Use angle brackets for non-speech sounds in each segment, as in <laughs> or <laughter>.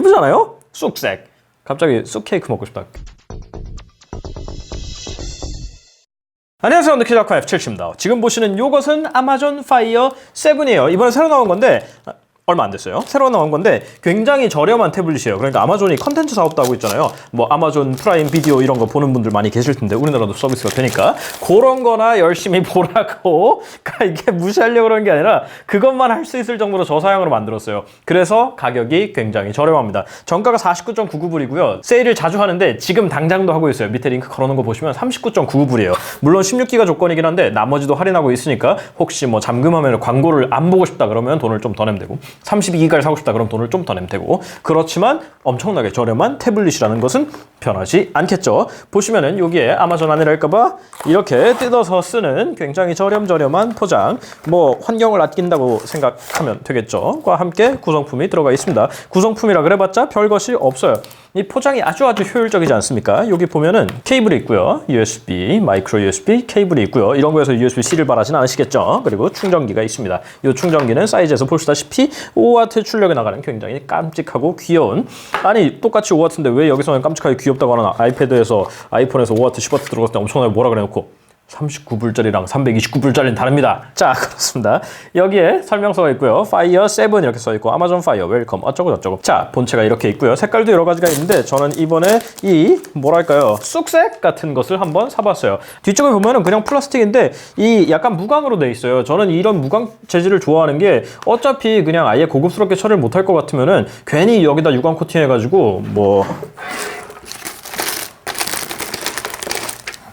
이쁘잖아요? 쑥색. 갑자기 쑥 케이크 먹고 싶다. 안녕하세요. 느키자코 F7입니다. 지금 보시는 이것은 아마존 파이어 7이에요. 이번에 새로 나온 건데 아, 얼마 안 됐어요. 새로 나온 건데 굉장히 저렴한 태블릿이에요. 그러니까 아마존이 컨텐츠 사업도 하고 있잖아요. 뭐 아마존 프라임 비디오 이런 거 보는 분들 많이 계실 텐데 우리나라도 서비스가 되니까 그런 거나 열심히 <laughs> 보라고 그러니까 이게 무시하려고 그런 게 아니라 그것만 할 수 있을 정도로 저사양으로 만들었어요. 그래서 가격이 굉장히 저렴합니다. 정가가 49.99불이고요. 세일을 자주 하는데 지금 당장도 하고 있어요. 밑에 링크 걸어놓은 거 보시면 39.99불이에요. 물론 16기가 조건이긴 한데 나머지도 할인하고 있으니까 혹시 뭐 잠금하면 광고를 안 보고 싶다 그러면 돈을 좀 더 내면 되고 32기가를 사고 싶다 그럼 돈을 좀 더 내면 되고 그렇지만 엄청나게 저렴한 태블릿이라는 것은 변하지 않겠죠. 보시면은 여기에 아마존 아니랄까봐 이렇게 뜯어서 쓰는 굉장히 저렴저렴한 포장 뭐 환경을 아낀다고 생각하면 되겠죠. 과 함께 구성품이 들어가 있습니다. 구성품이라 그래봤자 별것이 없어요. 이 포장이 아주 아주 효율적이지 않습니까? 여기 보면은 케이블이 있고요. USB, 마이크로 USB 케이블이 있고요. 이런 거에서 USB-C를 바라진 않으시겠죠? 그리고 충전기가 있습니다. 이 충전기는 사이즈에서 보시다시피 5W 출력에 나가는 굉장히 깜찍하고 귀여운. 아니 똑같이 5W인데 왜 여기서는 깜찍하게 귀엽다고 하나? 아이패드에서 아이폰에서 5W, 10W 들어갔을 때 엄청나게 뭐라 그래놓고 39불짜리랑 329불짜리는 다릅니다. 자, <laughs> 그렇습니다. 여기에 설명서가 있고요. 파이어 7 이렇게 써 있고 아마존 파이어 웰컴 어쩌고 저쩌고. 자, 본체가 이렇게 있고요. 색깔도 여러 가지가 있는데 저는 이번에 이 뭐랄까요? 쑥색 같은 것을 한번 사 봤어요. 뒤쪽에 보면은 그냥 플라스틱인데 이 약간 무광으로 돼 있어요. 저는 이런 무광 재질을 좋아하는 게 어차피 그냥 아예 고급스럽게 처리를 못할 것 같으면은 괜히 여기다 유광 코팅 해 가지고 뭐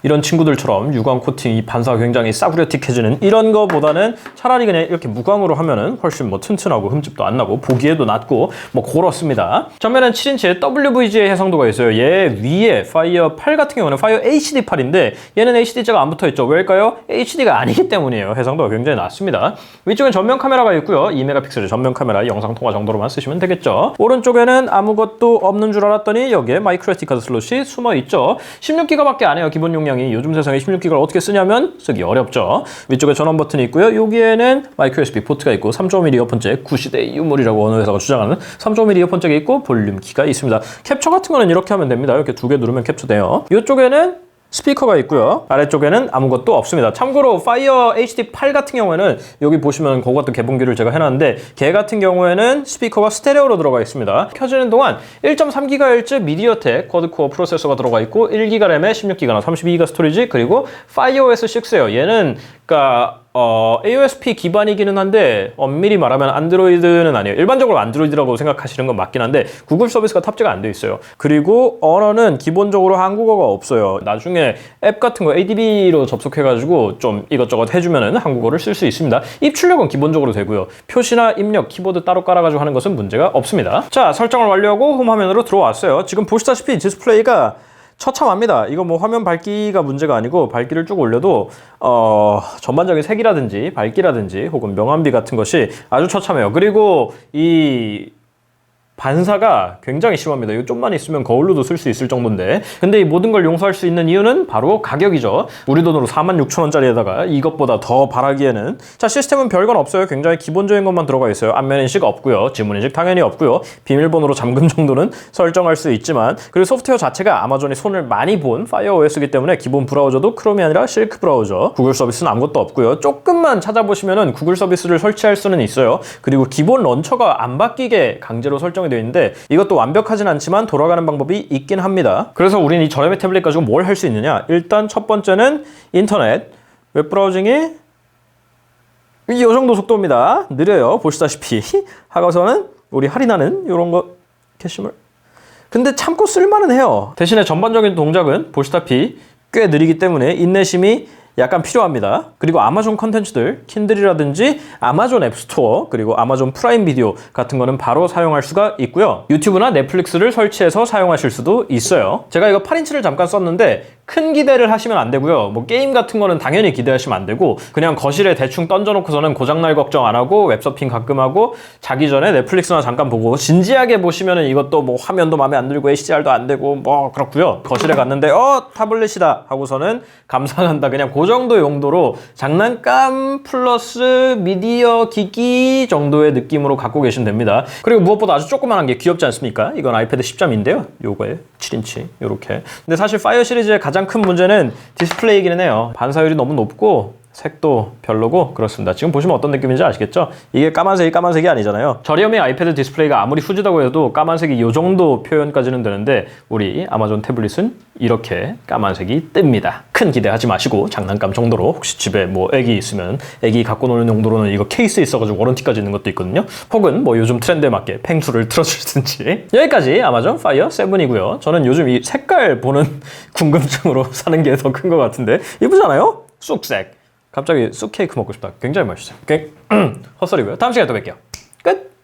이런 친구들처럼 유광 코팅 이 반사가 굉장히 싸구려틱해지는 이런 거보다는 차라리 그냥 이렇게 무광으로 하면은 훨씬 뭐 튼튼하고 흠집도 안 나고 보기에도 낫고 뭐 그렇습니다. 전면은 7인치의 WVGA 해상도가 있어요. 얘 위에 파이어 8 같은 경우는 파이어 HD 8인데 얘는 HD자가 안 붙어 있죠. 왜일까요? HD가 아니기 때문이에요. 해상도가 굉장히 낮습니다. 위쪽엔 전면 카메라가 있고요. 2메가픽셀의 전면 카메라 영상 통화 정도로만 쓰시면 되겠죠. 오른쪽에는 아무것도 없는 줄 알았더니 여기에 마이크로 SD 카드 슬롯이 숨어 있죠. 16기가밖에 안 해요. 기본 용량 이 요즘 세상에 16기가를 어떻게 쓰냐면 쓰기 어렵죠. 위쪽에 전원 버튼이 있고요. 여기에는 마이크로 USB 포트가 있고 3.5mm 이어폰잭 구시대 유물이라고 어느 회사가 주장하는 3.5mm 이어폰잭이 있고 볼륨 키가 있습니다. 캡처 같은 거는 이렇게 하면 됩니다. 이렇게 두 개 누르면 캡처돼요. 이쪽에는 스피커가 있고요. 아래쪽에는 아무것도 없습니다. 참고로 파이어 HD 8 같은 경우에는 여기 보시면 같은 개봉기를 제가 해놨는데 걔 같은 경우에는 스피커가 스테레오로 들어가 있습니다. 켜지는 동안 1.3GHz 미디어텍 쿼드코어 프로세서가 들어가 있고 1GB 램에 16GB나 32GB 스토리지 그리고 파이어OS 6예요. 얘는 그러니까 어, AOSP 기반이기는 한데 엄밀히 말하면 안드로이드는 아니에요. 일반적으로 안드로이드라고 생각하시는 건 맞긴 한데 구글 서비스가 탑재가 안 돼 있어요. 그리고 언어는 기본적으로 한국어가 없어요. 나중에 앱 같은 거 ADB로 접속해가지고 좀 이것저것 해주면은 한국어를 쓸 수 있습니다. 입출력은 기본적으로 되고요. 표시나 입력, 키보드 따로 깔아가지고 하는 것은 문제가 없습니다. 자, 설정을 완료하고 홈 화면으로 들어왔어요. 지금 보시다시피 디스플레이가 처참합니다. 이거 뭐 화면 밝기가 문제가 아니고 밝기를 쭉 올려도 어, 전반적인 색이라든지 밝기라든지 혹은 명암비 같은 것이 아주 처참해요. 그리고 이 반사가 굉장히 심합니다. 이거 좀만 있으면 거울로도 쓸 수 있을 정도인데 근데 이 모든 걸 용서할 수 있는 이유는 바로 가격이죠. 우리 돈으로 46,000원짜리에다가 이것보다 더 바라기에는 자 시스템은 별건 없어요. 굉장히 기본적인 것만 들어가 있어요. 안면 인식 없고요. 지문 인식 당연히 없고요. 비밀번호로 잠금 정도는 <laughs> 설정할 수 있지만 그리고 소프트웨어 자체가 아마존이 손을 많이 본 파이어 OS이기 때문에 기본 브라우저도 크롬이 아니라 실크 브라우저 구글 서비스는 아무것도 없고요. 조금만 찾아보시면은 구글 서비스를 설치할 수는 있어요. 그리고 기본 런처가 안 바뀌게 강제로 설정 이 되어 있는데 이것도 완벽하진 않지만 돌아가는 방법이 있긴 합니다. 그래서 우리는 이 저렴의 태블릿 가지고 뭘 할 수 있느냐? 일단 첫 번째는 인터넷 웹 브라우징이 이 정도 속도입니다. 느려요. 보시다시피 <laughs> 하고서는 우리 할인하는 이런 거 캐시물 근데 참고 쓸만은 해요. 대신에 전반적인 동작은 보시다시피 꽤 느리기 때문에 인내심이 약간 필요합니다. 그리고 아마존 컨텐츠들, 킨들이라든지 아마존 앱스토어, 그리고 아마존 프라임 비디오 같은 거는 바로 사용할 수가 있고요. 유튜브나 넷플릭스를 설치해서 사용하실 수도 있어요. 제가 이거 8인치를 잠깐 썼는데 큰 기대를 하시면 안 되고요. 뭐 게임 같은 거는 당연히 기대하시면 안 되고 그냥 거실에 대충 던져놓고서는 고장날 걱정 안 하고 웹서핑 가끔 하고 자기 전에 넷플릭스나 잠깐 보고 진지하게 보시면은 이것도 뭐 화면도 마음에 안 들고 HDR도 안 되고 뭐 그렇고요. 거실에 갔는데 어 타블렛이다 하고서는 감상한다 그냥 그 정도 용도로 장난감 플러스 미디어 기기 정도의 느낌으로 갖고 계시면 됩니다. 그리고 무엇보다 아주 조그만한 게 귀엽지 않습니까? 이건 아이패드 10점인데요. 요거에 7인치 요렇게. 근데 사실 파이어 시리즈의 가장 큰 문제는 디스플레이이기는 해요. 반사율이 너무 높고 색도 별로고 그렇습니다. 지금 보시면 어떤 느낌인지 아시겠죠? 이게 까만색이 까만색이 아니잖아요. 저렴의 아이패드 디스플레이가 아무리 후지다고 해도 까만색이 이 정도 표현까지는 되는데 우리 아마존 태블릿은 이렇게 까만색이 뜹니다. 큰 기대하지 마시고 장난감 정도로 혹시 집에 뭐 애기 있으면 애기 갖고 노는 용도로는 이거 케이스에 있어가지고 워런티까지 있는 것도 있거든요. 혹은 뭐 요즘 트렌드에 맞게 팽수를 <laughs> 틀어주든지 여기까지 아마존 파이어 7이고요. 저는 요즘 이 색깔 보는 <laughs> 궁금증으로 사는 게 더 큰 것 같은데 이쁘잖아요? 쑥색. 갑자기 쑥 케이크 먹고 싶다. 굉장히 맛있어요. <clears throat> 헛소리고요. 다음 시간에 또 뵐게요. 끝!